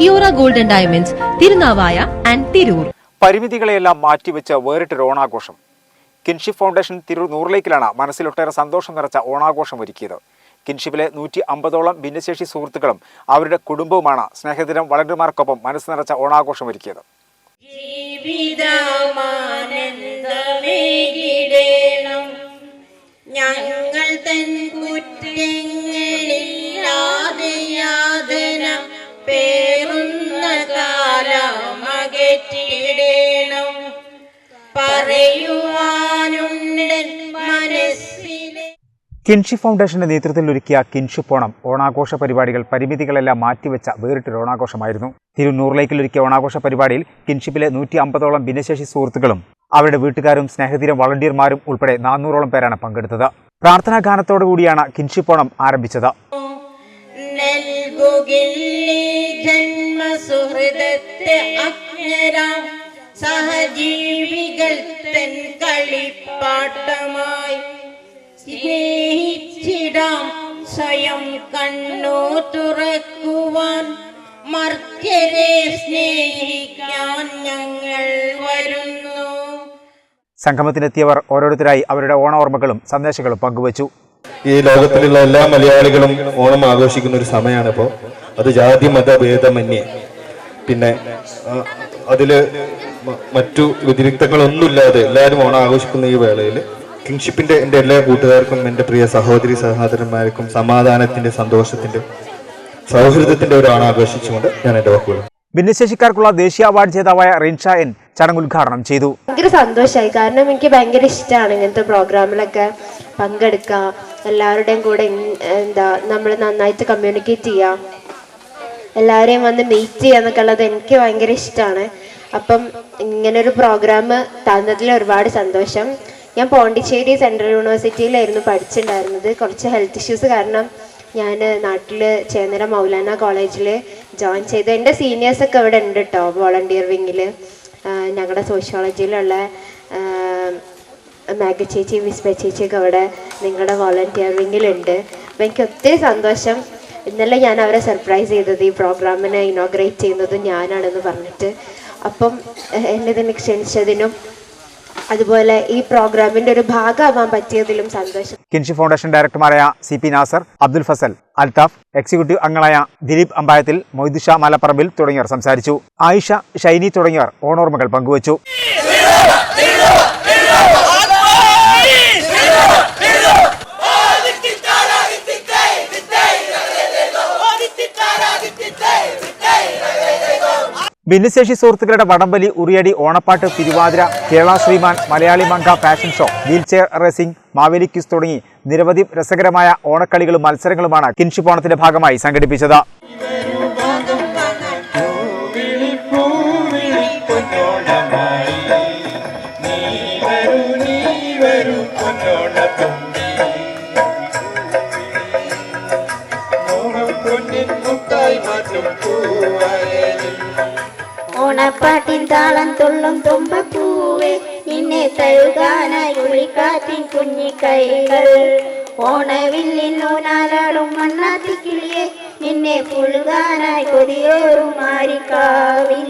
Kiora golden diamonds Thirunavaya and Tirur പരിമിതികളെയെല്ലാം മാറ്റിവെച്ച് വേറിട്ടൊരു ഓണാഘോഷം. കിൻഷിപ്പ് ഫൗണ്ടേഷൻ തിരൂർ നൂറിലേക്കിലാണ് മനസ്സിലൊട്ടേറെ സന്തോഷം നിറച്ച ഓണാഘോഷം ഒരുക്കിയത്. കിൻഷിപ്പിലെ നൂറ്റി അമ്പതോളം ഭിന്നശേഷി സുഹൃത്തുക്കളും അവരുടെ കുടുംബവുമാണ് സ്നേഹദിനം വളണ്ടർമാർക്കൊപ്പം മനസ്സ് നിറച്ച ഓണാഘോഷം ഒരുക്കിയത്. ഞങ്ങൾ തൻ കുറ്റങ്ങളില്ലാതെ കിൻഷിപ്പ് ഫൗണ്ടേഷന്റെ നേതൃത്വത്തിൽ ഒരുക്കിയ കിൻഷിപ്പ് ഓണം ഓണാഘോഷ പരിപാടികൾ പരിമിതികളെല്ലാം മാറ്റിവെച്ച വേറിട്ടൊരു ഓണാഘോഷമായിരുന്നു. തിരുനൂറിലേക്കിൽ ഒരുക്കിയ ഓണാഘോഷ പരിപാടിയിൽ കിൻഷിപ്പിലെ നൂറ്റി അമ്പതോളം ഭിന്നശേഷി സുഹൃത്തുക്കളും അവരുടെ വീട്ടുകാരും സ്നേഹതീരം വളണ്ടിയർമാരും ഉൾപ്പെടെ നാനൂറോളം പേരാണ് പങ്കെടുത്തത്. പ്രാർത്ഥനാ ഗാനത്തോടു കൂടിയാണ് കിൻഷിപ്പ് ഓണം ആരംഭിച്ചത്. സഹജീവികൾ തൻ കളിപ്പാട്ടമായി. സ്വയം കണ്ണു തുറക്കുവാൻ മർത്യരെ സ്നേഹിക്കാൻ ഞങ്ങൾ വരുന്നു. സംഗമത്തിനെത്തിയവർ ഓരോരുത്തരായി അവരുടെ ഓണോർമ്മകളും സന്ദേശങ്ങളും പങ്കുവച്ചു. ഈ ലോകത്തിലുള്ള എല്ലാ മലയാളികളും ഓണം ആഘോഷിക്കുന്ന ഒരു സമയമാണ് ഇപ്പോൾ അത് ജാതി മത ഭേദമന്യേ പിന്നെ അതിൽ അതിൽ മറ്റു വ്യതിരിക്തങ്ങളൊന്നുമില്ലാതെ എല്ലാവരും ഓണം ആഘോഷിക്കുന്ന ഈ വേളയിൽ കിങ്ഷിപ്പിന്റെ എന്റെ എല്ലാ കൂട്ടുകാർക്കും എന്റെ പ്രിയ സഹോദരി സഹോദരന്മാർക്കും സമാധാനത്തിന്റെ സന്തോഷത്തിന്റെ സൗഹൃദത്തിന്റെ ഒരു ആണ് ആഘോഷിച്ചുകൊണ്ട് ഞാൻ എന്റെ വാക്കുകൾ ഭിന്നശേഷിക്കാർക്കുള്ള ദേശീയ അവാർഡ് ജേതാവായ റിൻഷ എൻ ചടങ്ങ് ഉദ്ഘാടനം ചെയ്തു. ഭയങ്കര സന്തോഷമായി. കാരണം എനിക്ക് ഭയങ്കര ഇഷ്ടമാണ് ഇങ്ങനത്തെ പ്രോഗ്രാമിലൊക്കെ പങ്കെടുക്കുക എല്ലാവരുടെയും കൂടെ എന്താ നമ്മൾ നന്നായിട്ട് കമ്മ്യൂണിക്കേറ്റ് ചെയ്യുക എല്ലാവരെയും വന്ന് മീറ്റ് ചെയ്യുക എന്നൊക്കെ ഉള്ളത് എനിക്ക് ഭയങ്കര ഇഷ്ടമാണ് അപ്പം ഇങ്ങനൊരു പ്രോഗ്രാം തന്നതിൽ ഒരുപാട് സന്തോഷം. ഞാൻ പോണ്ടിച്ചേരി സെൻട്രൽ യൂണിവേഴ്സിറ്റിയിലായിരുന്നു പഠിച്ചിട്ടുണ്ടായിരുന്നത്. കുറച്ച് ഹെൽത്ത് ഇഷ്യൂസ് കാരണം ഞാൻ നാട്ടിൽ ചേന്നര മൗലാന കോളേജിൽ ജോയിൻ ചെയ്തു. എന്റെ സീനിയേഴ്സൊക്കെ ഇവിടെ ഉണ്ട് കേട്ടോ വോളണ്ടിയർ വിങ്ങിൽ ഞങ്ങളുടെ സോഷ്യോളജിയിലുള്ള മാഗ ചേച്ചി വിസ്മ ചേച്ചിയൊക്കെ അവിടെ നിങ്ങളുടെ വോളണ്ടിയർ വിങ്ങിലുണ്ട് എനിക്ക് ഒത്തിരി സന്തോഷം. ഇന്നലെ ഞാൻ അവരെ സർപ്രൈസ് ചെയ്തത് ഈ പ്രോഗ്രാമിനെ ഇനോഗ്രേറ്റ് ചെയ്യുന്നത് ഞാനാണെന്ന് പറഞ്ഞിട്ട്. അപ്പം എന്നെ ഇതിന് ക്ഷണിച്ചതിനും അതുപോലെ ഈ പ്രോഗ്രാമിന്റെ ഒരു ഭാഗമാവാൻ പറ്റിയതിലും സന്തോഷം. Kinshi foundation ഡയറക്ടർമാരായ C P Nasar Abdul Fazal Althaf executive അംഗങ്ങളായ ദിലീപ് അമ്പായത്തിൽ മൊയ്തുഷ മലപ്പറമ്പിൽ തുടങ്ങിയവർ സംസാരിച്ചു. ആയിഷ ഷൈനി തുടങ്ങിയവർ ഓണോർമ്മകൾ പങ്കുവച്ചു. ഭിന്നശേഷി സുഹൃത്തുക്കളുടെ വടംവലി ഉറിയടി ഓണപ്പാട്ട് Thiruvathira Kerala Sreeman Malayali Manka fashion show wheelchair racing Maveli quiz തുടങ്ങി നിരവധി രസകരമായ ഓണക്കളികളും മത്സരങ്ങളുമാണ് കിൻഷിപ്പ് ഓണത്തിന്റെ ഭാഗമായി സംഘടിപ്പിച്ചത്. ഓണപ്പാട്ടിൻ താളം തുള്ളും തുമ്പപ്പൂവേ നിന്നെ തഴുകാനായി കുളിക്കാറ്റിൻ കുഞ്ഞിക്കൈകൾ ഓണവില്ലിൻ ഊനാലാടും മണ്ണാത്തിക്കിളിയെ നിന്നെ പുഴുകാനായി കൊതിയോറും മാരിക്കാവിൽ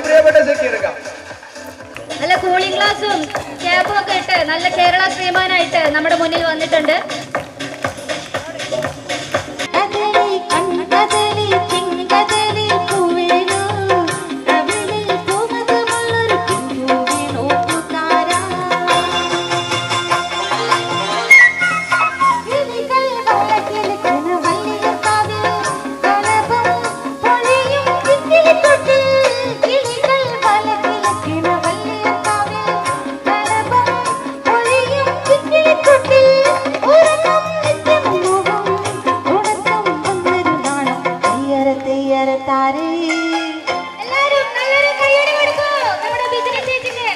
പ്രിയപ്പെട്ട നല്ല കൂളിംഗ് ഗ്ലാസും ക്യാപ്പും ഒക്കെ ഇട്ട് നല്ല കേരള ശ്രീമാനായിട്ട് നമ്മുടെ മുന്നിൽ വന്നിട്ടുണ്ട്. താരേ. എല്ലാരും നല്ലൊരു കയ്യടി കൊടുക്കൂ. നമ്മുടെ ബിജന ചേച്ചിക്ക്.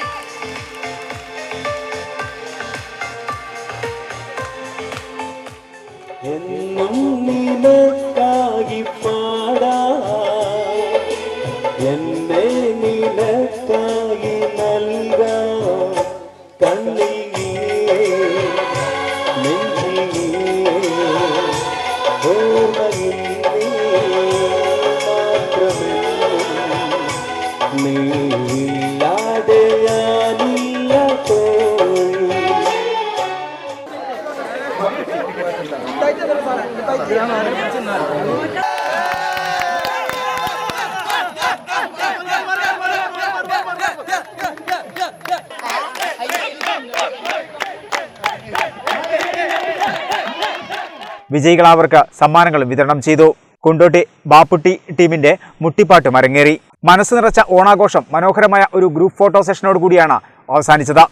എന്നും നിലത്താകി പാടാ. എന്നെ നിലത്താകി നൽകാ. കണ്ണിയേ വിജയികളാവർക്ക് സമ്മാനങ്ങളും വിതരണം ചെയ്തു. കുണ്ടോട്ടി ബാപ്പുട്ടി ടീമിന്റെ മുട്ടിപ്പാട്ട് മരങ്ങേറി. മനസ്സ് നിറച്ച ഓണാഘോഷം മനോഹരമായ ഒരു ഗ്രൂപ്പ് ഫോട്ടോ സെഷനോട് കൂടിയാണ് അവസാനിച്ചത്.